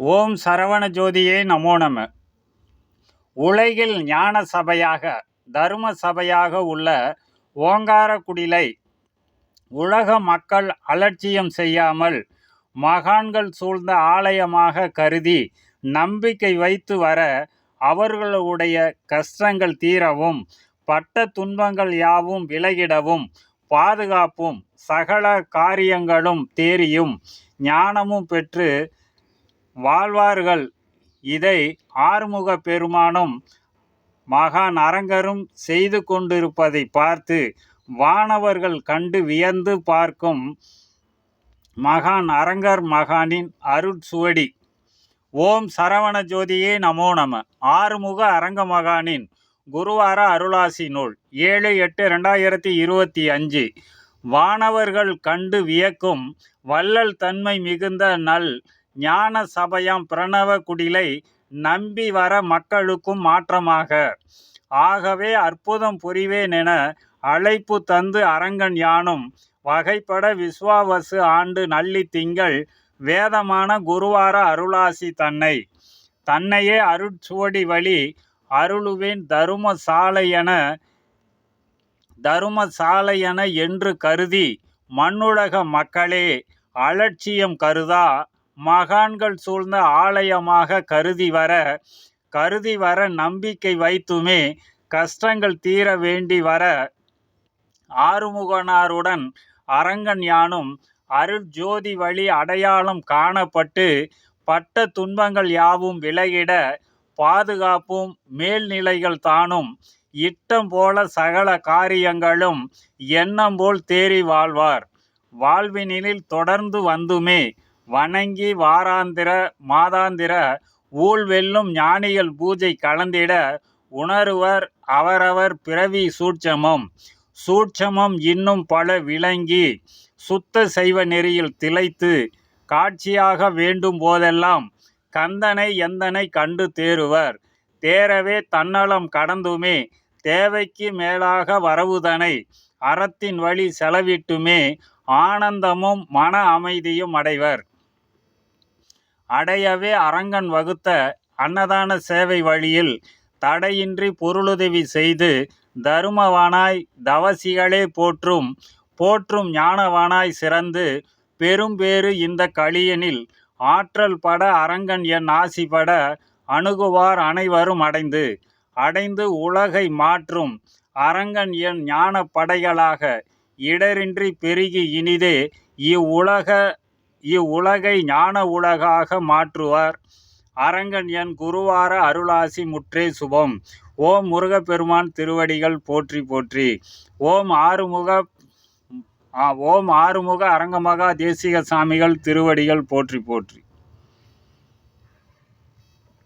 ஓம் சரவண ஜோதியே நமோ நம. உலகில் ஞான சபையாக தர்ம சபையாக உள்ள ஓங்காரக்குடிலை உலக மக்கள் அலட்சியம் செய்யாமல் மகான்கள் சூழ்ந்த ஆலயமாக கருதி நம்பிக்கை வைத்து வர அவர்களுடைய கஷ்டங்கள் தீரவும் பட்ட துன்பங்கள் யாவும் விலகிடவும் பாதுகாப்பும் சகல காரியங்களும் தேறியும் ஞானமும் பெற்று வாழ்வார்கள். இதை ஆறுமுக பெருமானும் மகான் அரங்கரும் செய்து கொண்டிருப்பதை பார்த்து வானவர்கள் கண்டு வியந்து பார்க்கும் மகான் அரங்கர் மகானின் அருட்சுவடி ஓம் சரவண ஜோதியே நமோ நம. ஆறுமுக அரங்க மகானின் குருவார அருளாசி நூல் ஏழு எட்டு ரெண்டாயிரத்தி இருபத்தி அஞ்சு. வானவர்கள் கண்டு வியக்கும் வள்ளல் தன்மை மிகுந்த நல் ஞான சபையாம் பிரணவ குடிலை நம்பி வர மக்களுக்கும் மாற்றமாக. ஆகவே அற்புதம் புரிவேன் என அழைப்பு தந்து அரங்கன் யானும் வகைப்பட விஸ்வாவசு ஆண்டு நள்ளி திங்கள் வேதமான குருவார அருளாசி தன்னை. தன்னையே அருட்சுவடி வழி அருளுவேன் தரும என தரும என என்று கருதி மண்ணுலக மக்களே அலட்சியம் கருதா மகான்கள் சூழ்ந்த ஆலயமாக கருதி வர கருதி வர நம்பிக்கை வைத்துமே கஷ்டங்கள் தீர வேண்டி வர ஆறுமுகனாருடன் அரங்கன் யானும் அருள் ஜோதி வழி அடையாளம் காணப்பட்டு பட்ட துன்பங்கள் யாவும் விலகிட பாதுகாப்பும் மேல்நிலைகள் தானும் இட்டம் போல சகல காரியங்களும் எண்ணம் போல் தேறி வாழ்வார். வாழ்வினில் தொடர்ந்து வந்துமே வணங்கி வாராந்திர மாதாந்திர ஊழ் வெல்லும் ஞானிகள் பூஜை கலந்திட உணருவர் அவரவர் பிறவி சூட்சமம். சூட்சமம் இன்னும் பல விளங்கி சுத்த செய்வ நெறியில் திளைத்து காட்சியாக வேண்டும் போதெல்லாம் கந்தனை எந்தனை கண்டு தேறுவர். தேரவே தன்னலம் கடந்துமே தேவைக்கு மேலாக வரவுதனை அறத்தின் வழி செலவிட்டுமே ஆனந்தமும் மன அமைதியும் அடைவர். அடையவே அரங்கன் வகுத்த அன்னதான சேவை வழியில் தடையின்றி பொருளுதவி செய்து தருமவானாய் தவசிகளே போற்றும் போற்றும் ஞானவானாய் சிறந்து பெரும்பேறு இந்த களியனில் ஆற்றல் பட அரங்கன் என் ஆசிபட அணுகுவார் அனைவரும் அடைந்து அடைந்து உலகை மாற்றும் அரங்கன் என் ஞான படைகளாக இடரின்றி பெருகி இனிதே இவ்வுலக இவ்வுலகை ஞான உலகாக மாற்றுவார். அரங்கன் என் குருவார அருளாசி முற்றே சுபம். ஓம் முருகப்பெருமான் திருவடிகள் போற்றி போற்றி. ஓம் ஆறுமுக ஓம் ஆறுமுக அரங்கமகா தேசிக சாமிகள் திருவடிகள் போற்றி போற்றி.